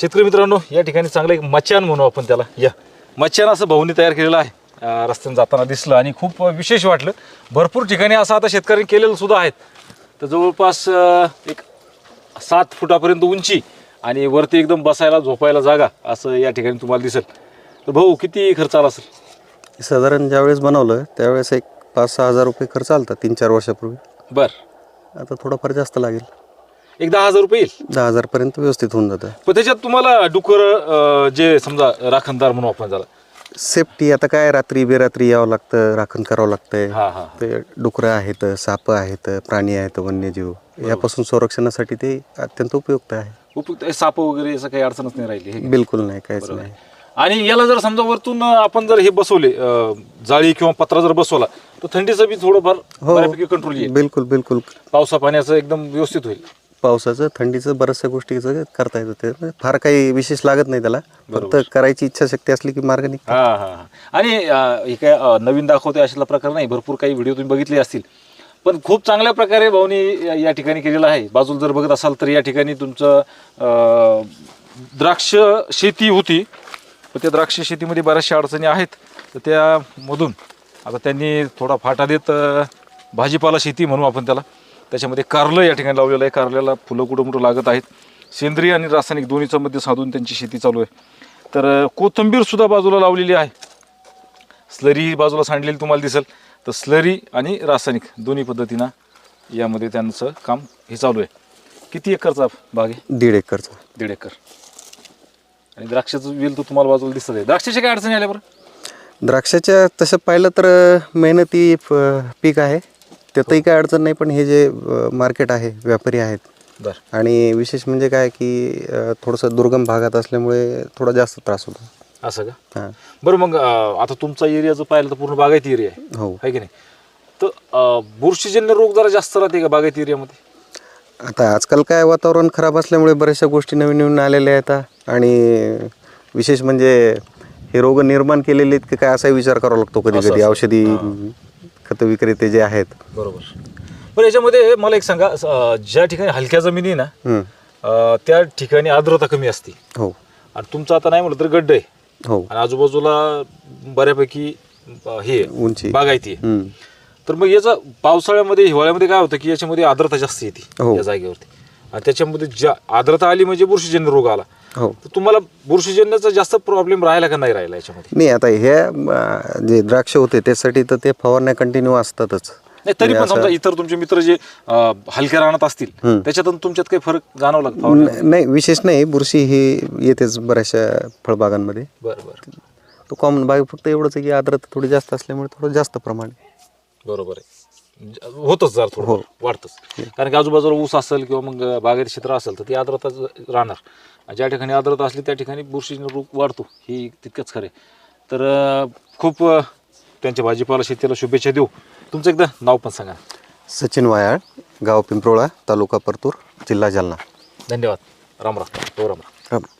शेतकरी मित्रांनो या ठिकाणी चांगलं एक मचान म्हणू आपण त्याला. या. मचान असं भाऊनी तयार केलेलं आहे. रस्त्याने जाताना दिसलं आणि खूप विशेष वाटलं. भरपूर ठिकाणी असं आता शेतकऱ्यांनी केलेलं सुद्धा आहेत. तर जवळपास एक सात फुटापर्यंत उंची आणि वरती एकदम बसायला झोपायला जागा असं या ठिकाणी तुम्हाला दिसेल. तर भाऊ किती खर्च आला असेल? साधारण ज्यावेळेस बनवलं त्यावेळेस एक पाच सहा हजार रुपये खर्च आलता तीन चार वर्षापूर्वी. बरं. आता थोडंफार जास्त लागेल. एक दहा हजार रुपये येईल. दहा हजारपर्यंत व्यवस्थित होऊन जातं. पण त्याच्यात तुम्हाला डुकर जे समजा राखणदार म्हणू आपण त्याला सेफ्टी आता काय रात्री बेरात्री यावं लागतं राखण करावं लागतंय. हा हा ते डुकरं आहेत साप आहेत प्राणी आहेत वन्यजीव. यापासून संरक्षणासाठी ते अत्यंत उपयुक्त आहे. उपयुक्त आहे, साप वगैरे असं काही अडचणच नाही राहिली हे बिलकुल नाही काहीच नाही. आणि याला जर समजा वरतून आपण जर हे बसवले अं, जाळी किंवा पत्रा जर बसवला तर थंडीचं बी थोडंफार हो. बऱ्यापैकी कंट्रोल येईल. बिलकुल बिलकुल. पावसा पाण्याचं एकदम व्यवस्थित होईल. पावसाचं थंडीचं बऱ्याचशा गोष्टीचं करता येतं ते. म्हणजे फार काही विशेष लागत नाही त्याला. फक्त करायची इच्छाशक्ती असली की मार्ग निघतो. हा हा हा. आणि अं, हे काय अं, नवीन दाखवते अशातला प्रकार नाही. भरपूर काही व्हिडिओ तुम्ही बघितले असतील. पण खूप चांगल्या प्रकारे भाऊनी या- या ठिकाणी केलेलं आहे. बाजूला जर बघत असाल तर या ठिकाणी तुमचं अं, द्राक्ष शेती होती. पण त्या द्राक्ष शेतीमध्ये बऱ्याचशा अडचणी आहेत. तर त्यामधून आता त्यांनी थोडा फाटा देत अं, भाजीपाला शेती म्हणू आपण त्याला. त्याच्यामध्ये कारलं या ठिकाणी लावलेलं आहे. कारल्याला फुलं कुठं कुठं लागत आहेत. सेंद्रिय आणि रासायनिक दोन्हीचा मध्ये साधून त्यांची शेती चालू आहे. तर अं, कोथिंबीर सुद्धा बाजूला लावलेली आहे. स्लरी बाजूला सांडलेली तुम्हाला दिसेल. तर स्लरी आणि रासायनिक दोन्ही पद्धतीनं यामध्ये त्यांचं काम हे चालू आहे. किती एकरचा बाग आहे? दीड एकरचा. दीड एकर. आणि द्राक्षाचं वेल तर तुम्हाला बाजूला दिसत आहे. द्राक्षाच्या काय अडचणी आल्या बरं? द्राक्षाच्या तसं पाहिलं तर मेहनती पीक आहे. त्यातही काय अडचण नाही पण हे जे मार्केट आहे व्यापारी आहेत. बरं. आणि विशेष म्हणजे काय की थोडंसं दुर्गम भागात असल्यामुळे थोडा जास्त त्रास होतो. असं का? बरं मग आता तुमचा एरिया जर पाहिलं तर पूर्ण बागायती एरिया आहे. हो. आहे की नाही? तर बुरशीजन्य रोग जरा जास्त राहते का बागायती एरियामध्ये आता आजकाल काय वातावरण खराब असल्यामुळे बऱ्याचशा गोष्टी नवीन नवीन आलेल्या आहेत आणि विशेष म्हणजे हे रोग निर्माण केलेले आहेत की काय असाही विचार करावा लागतो कधी कधी औषधी खत विक्रेते जे आहेत. बरोबर. बरं याच्यामध्ये मला एक सांगा अं, ज्या ठिकाणी हलक्या जमिनी आहे ना. अं, त्या ठिकाणी आर्द्रता कमी असते. हो. आणि तुमचं आता नाही म्हटलं तर गड्ड आहे. हो. आणि आजूबाजूला बऱ्यापैकी अं, हे आहे, उंची. बागायती आहे. तर मग याचं पावसाळ्यामध्ये हिवाळ्यामध्ये काय होतं की याच्यामध्ये आर्द्रता जास्त येते हो. या जागेवरती. आणि त्याच्यामध्ये ज्या आर्द्रता आली म्हणजे बुरशीजन्य रोग आला. हो. तर तुम्हाला बुरशीजन्याचा जास्त प्रॉब्लेम राहिला का नाही राहिला याच्यामध्ये? नाही आता हे अं, जे द्राक्ष होते त्यासाठी तर ते फवारण्या कंटिन्यू असतातच. नाही तरी पण म्हणजे समजा इतर तुमचे मित्र जे अं, हलक्या राहण्यात असतील. त्याच्यातून तुमच्यात काही फरक जाणवला का फवारण्या न- नाही विशेष नाही बुरशी ही येतेच बऱ्याचशा फळबागांमध्ये. बरं बरं. तो कॉमन बाग फक्त एवढंच आहे की आर्द्रता थोडी जास्त असल्यामुळे थोडं जास्त प्रमाण. बरोबर आहे. होतच जरा थोडं हो. वाढतच. कारण की आजूबाजूला ऊस असेल किंवा मग बागायत क्षेत्र असेल तर ती आर्द्रता ज- राहणार. ज्या ठिकाणी आर्द्रता असली त्या ठिकाणी बुरशी रोग वाढतो. ही तितकंच खरे तर खूप त्यांच्या भाजीपाला शेतीला शुभेच्छा देऊ. तुमचं एकदा नाव पण सांगा. सचिन वायाळ गाव पिंपरोळा तालुका परतूर जिल्हा जालना. धन्यवाद. राम राम. हो राम राम. राम.